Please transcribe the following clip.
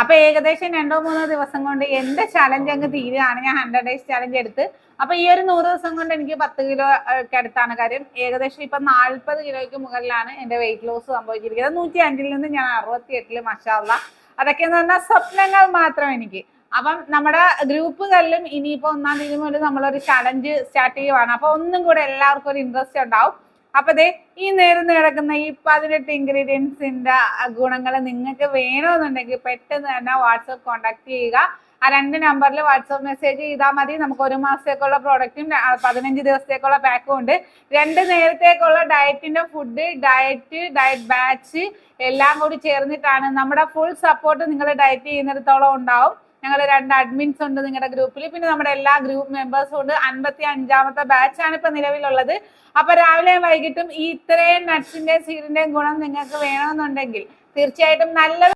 അപ്പൊ ഏകദേശം രണ്ടോ മൂന്നോ ദിവസം കൊണ്ട് എന്റെ ചലഞ്ച് അങ്ങ് തീരുകയാണ്. ഞാൻ ഹൺഡ്രഡ് ഡേയ്സ് ചലഞ്ച് എടുത്ത്. അപ്പൊ ഈ ഒരു നൂറ് ദിവസം കൊണ്ട് എനിക്ക് പത്ത് കിലോ ഒക്കെ അടുത്താണ് കാര്യം. ഏകദേശം ഇപ്പൊ നാല്പത് കിലോയ്ക്ക് മുകളിലാണ് എന്റെ വെയിറ്റ് ലോസ് സംഭവിച്ചിരിക്കുന്നത്. നൂറ്റി അഞ്ചിൽ നിന്ന് ഞാൻ അറുപത്തി എട്ടിൽ മഷാള്ള അതൊക്കെ എന്ന് പറഞ്ഞാൽ സ്വപ്നങ്ങൾ മാത്രം എനിക്ക്. അപ്പം നമ്മുടെ ഗ്രൂപ്പുകളിലും ഇനിയിപ്പോ ഒന്നാം തീയതി മുതൽ നമ്മളൊരു ചലഞ്ച് സ്റ്റാർട്ട് ചെയ്യുവാണ്. അപ്പൊ ഒന്നും കൂടെ എല്ലാവർക്കും ഒരു ഇൻട്രസ്റ്റ് ഉണ്ടാവും. അപ്പൊ ദേ ഈ നേരം കിടക്കുന്ന ഈ പതിനെട്ട് ഇൻഗ്രീഡിയൻസിന്റെ ഗുണങ്ങൾ നിങ്ങൾക്ക് വേണമെന്നുണ്ടെങ്കിൽ പെട്ടെന്ന് തന്നെ വാട്സപ്പ് കോൺടാക്ട് ചെയ്യുക. ആ രണ്ട് നമ്പറിൽ വാട്സപ്പ് മെസ്സേജ് ചെയ്താൽ മതി. നമുക്ക് ഒരു മാസത്തേക്കുള്ള പ്രോഡക്റ്റും പതിനഞ്ച് ദിവസത്തേക്കുള്ള പാക്കും ഉണ്ട്. രണ്ട് നേരത്തേക്കുള്ള ഡയറ്റിന്റെ ഫുഡ് ഡയറ്റ് ഡയറ്റ് ബാച്ച് എല്ലാം കൂടി ചേർന്നിട്ടാണ് നമ്മുടെ ഫുൾ സപ്പോർട്ട് നിങ്ങൾ ഡയറ്റ് ചെയ്യുന്നിടത്തോളം ഉണ്ടാവും. ഞങ്ങൾ രണ്ട് അഡ്മിൻസ് ഉണ്ട് നിങ്ങളുടെ ഗ്രൂപ്പിൽ പിന്നെ നമ്മുടെ എല്ലാ ഗ്രൂപ്പ് മെമ്പേഴ്സും ഉണ്ട്. അൻപത്തി അഞ്ചാമത്തെ ബാച്ചാണ് ഇപ്പൊ നിലവിലുള്ളത്. അപ്പൊ രാവിലെ വൈകിട്ടും ഈ ഇത്രയും നട്ട്സിന്റെയും സീഡിന്റെയും ഗുണം നിങ്ങൾക്ക് വേണമെന്നുണ്ടെങ്കിൽ തീർച്ചയായിട്ടും നല്ല